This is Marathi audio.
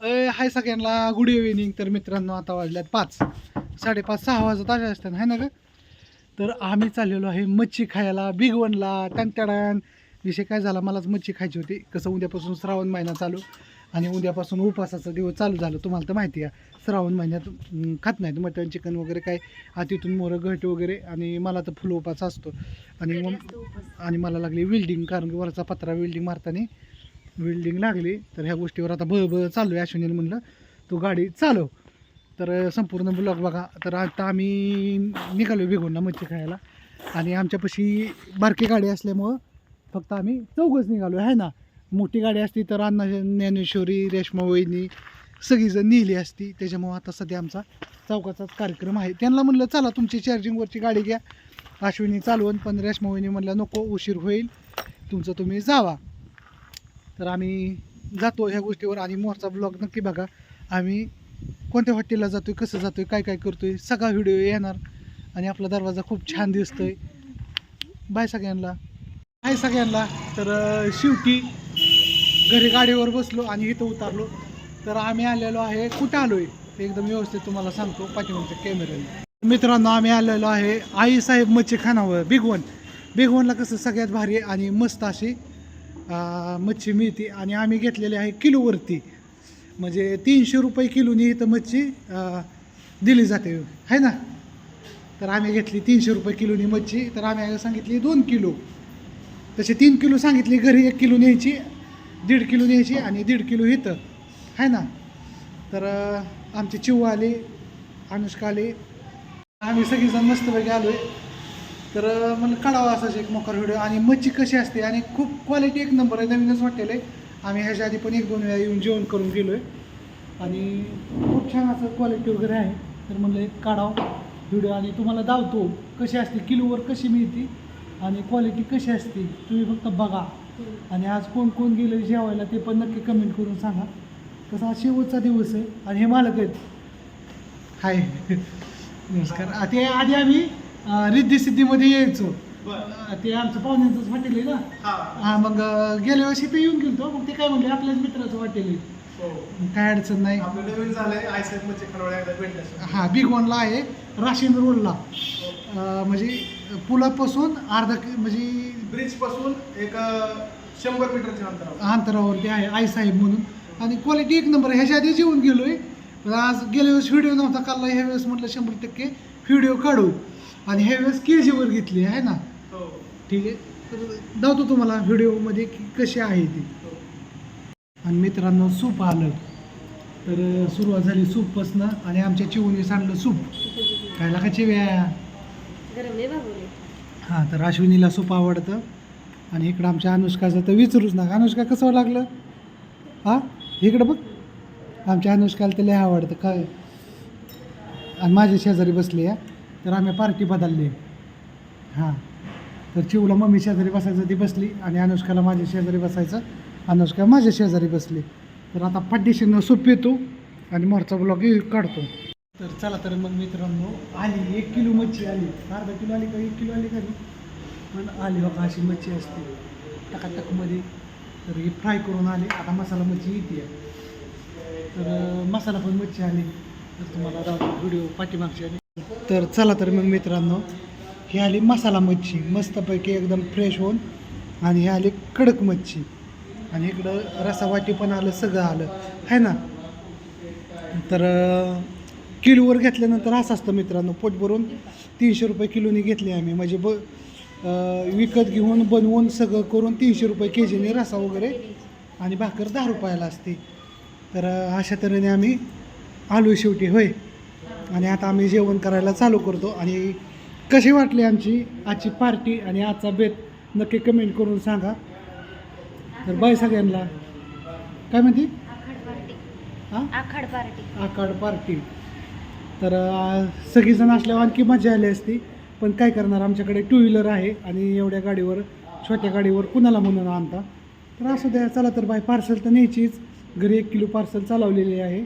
अय हाय सगळ्यांना गुड इव्हिनिंग तर मित्रांनो आता वाजल्यात पाच. साडेपाच सहा वाजत आले असतात हाय ना ग? तर आम्ही चाललेलो आहे मच्छी खायला बिग वनला टंटडान विषय काय झाला मलाच मच्छी खायची होती. कसं उद्यापासून श्रावण महिना चालू आणि उद्यापासून उपासाचा दिवस चालू झालं तुम्हाला तर माहिती आहे. श्रावण महिन्यात खात नाहीत मटण चिकन वगैरे काय. आ तिथून मोरं घट वगैरे आणि मला तर फुल उपास असतो. आणि मग आणि मला लागली विल्डिंग कारण की वरचा पत्रा विल्डिंग मारताना बिल्डिंग लागली तर ह्या गोष्टीवर आता ब ब चालू आहे अश्विनीला म्हणलं. तू गाडी चालव. तर संपूर्ण ब्लॉग बघा. तर आता आम्ही निघालो बेगोनला मच्छी खायला. आणि आमच्यापाशी बारकी गाडी असल्यामुळं फक्त आम्ही चौघच निघालो आहे ना? मोठी गाडी असती तर अण्णा ज्ञानेश्वरी रेश्मा वहिनी सगळीजण नेली असती. त्याच्यामुळं आता सध्या आमचा चौकाचाच कार्यक्रम आहे. त्यांना म्हणलं चला तुमची चार्जिंगवरची गाडी घ्या. अश्विनी चालवून पण रेश्मा वहिनी म्हणलं नको उशीर होईल. तुमचं तुम्ही जावा. तर आम्ही जातो ह्या गोष्टीवर आणि मोरचा ब्लॉग नक्की बघा. आम्ही कोणत्या हॉटेलला जातोय कसं जातोय काय काय करतोय सगळा व्हिडिओ येणार. आणि आपला दरवाजा खूप छान दिसतोय. बाय सगळ्यांना. बाय सगळ्यांना. तर शेवटी घरी गाडीवर बसलो आणि इथं उतरलो. तर आम्ही आलेलो आहे कुठं आलोय? ते एकदम व्यवस्थित तुम्हाला सांगतो पाठीमागच्या कॅमेऱ्याने मित्रांनो आम्ही आलेलो आहे आईसाहेब मच्छी खानावर बिगवन बिगवनला कसं सगळ्यात भारी आणि मस्त अशी मच्छी मिळते आणि आम्ही घेतलेली आहे किलोवरती. म्हणजे तीनशे रुपये किलोनी इथं मच्छी दिली जाते. आहे ना? तर आम्ही घेतली तीनशे रुपये किलोनी मच्छी. तर आम्ही सांगितली दोन किलो. तसे तीन किलो सांगितली घरी एक किलो न्यायची दीड किलो न्यायची आणि दीड किलो इथं. आहे ना? तर आमचे आमची चिव आली अनुष्का आली. आम्ही सगळीजण मस्तपैकी आलो आहे तर अं, मला काढावा असाच एक मोकार व्हिडिओ आणि मच्छी कशी असते? आणि खूप क्वालिटी एक नंबर आहे. नवीनच वाटेल आहे. आम्ही ह्याच्या आधी पण एक दोन वेळा येऊन जेवण करून गेलो आहे आणि खूप छान असं क्वालिटी वगैरे आहे. तर म्हणलं एक काढावं व्हिडिओ आणि तुम्हाला दावतो कशी असते किलोवर कशी मिळते आणि क्वालिटी कशी असते तुम्ही फक्त बघा. आणि आज कोण कोण गेलं जेवायला ते पण नक्की कमेंट करून सांगा. कसा शेवटचा दिवस आहे. आणि हे मालक आहेत. हाय. नमस्कार. ते आधी आम्ही अं, रिद्धी सिद्धीमध्ये यायचो ते आमचं पाहुण्यांचंच हॉटेल आहे ना? हा. मग गेल्या वर्षी ते येऊन गेलो मग ते काय म्हणले आपल्याच मित्राचं हॉटेल आहे. मग काय अडचण नाही. हा बिग वनला आहे राशीन रोडला. अं, म्हणजे पुलापासून अर्धा कि म्हणजे ब्रिजपासून एक शंभर मीटरच्या अंतरावर. अंतरावरती आहे आईसाहेब म्हणून. आणि क्वालिटी एक नंबर ह्याच्या आधी जेवून गेलोय. पण आज गेल्या वेळेस व्हिडिओ नव्हता. काढला ह्या वेळेस म्हटलं शंभर टक्के. व्हिडिओ काढू. आणि ह्या वेळेस के जीवर घेतली आहे ना? हो. ठीक आहे. तर दावतो तुम्हाला व्हिडिओमध्ये की कशी आहे ती. हो. आणि मित्रांनो सूप आलं. तर सुरुवात झाली सूपपासनं आणि आमच्या चिवणी सांडलं सूप. खायला का चिव्या? गरम आहे बाबूले हां तर अश्विनीला सूप आवडतं. आणि इकडं आमच्या अनुष्काचं तर विचारूच नका. अनुष्का कसं लागलं? हां? इकडं बघ. आमच्या अनुष्काला तर लय आवडतं. काय? आणि माझ्या शेजारी बसली आहे तर आम्ही पार्टी बदलली. हां. तर चिवला मम्मी शेजारी बसायचं ती बसली आणि अनुष्काला माझ्या शेजारी बसायचं. अनुष्का माझ्या शेजारी बसली. तर आता पाठीशीनं सूप पितो आणि मोरचा ब्लॉग काढतो. तर चला तर मग मित्रांनो आली एक किलो मच्छी आली. अर्धा किलो आली का एक किलो आली का पण आली बघा अशी मच्छी असते. टकाटकमध्ये तर ही फ्राय करून आली. आता मसाला मच्छी येते तर मसाला पण मच्छी आली. तुम्हाला राहतो व्हिडिओ पाठीमागची आली तर चला तर मग मित्रांनो ही आली मसाला मच्छी. मस्तपैकी एकदम फ्रेश होऊन आणि ही आली कडक मच्छी. आणि इकडं रसावाटी पण आलं सगळं आलं. आहे ना? तर किलोवर घेतल्यानंतर असं असतं मित्रांनो पोट भरून तीनशे रुपये किलोनी घेतले आम्ही. म्हणजे ब विकत घेऊन बनवून सगळं करून तीनशे रुपये के जीने रसा वगैरे आणि भाकर दहा रुपयाला असते. तर अशा तऱ्हेने आम्ही आलो शेवटी होय. आणि आता आम्ही जेवण करायला चालू करतो. आणि कशी वाटली आमची आजची पार्टी आणि आजचा बेत? नक्की कमेंट करून सांगा. तर बाय सगळ्यांना. काय म्हणते? आखाड पार्टी हां? आखाड पार्टी आकाड पार्टी तर सगळीजण असल्यावर आणखी मजा आली असती. पण काय करणार? आमच्याकडे टू व्हीलर आहे आणि एवढ्या गाडीवर छोट्या गाडीवर कुणाला म्हणून आणता. तर असं द्या चला तर बाय. पार्सल तर न्यायचीच. घरी एक किलो पार्सल चालवलेली आहे.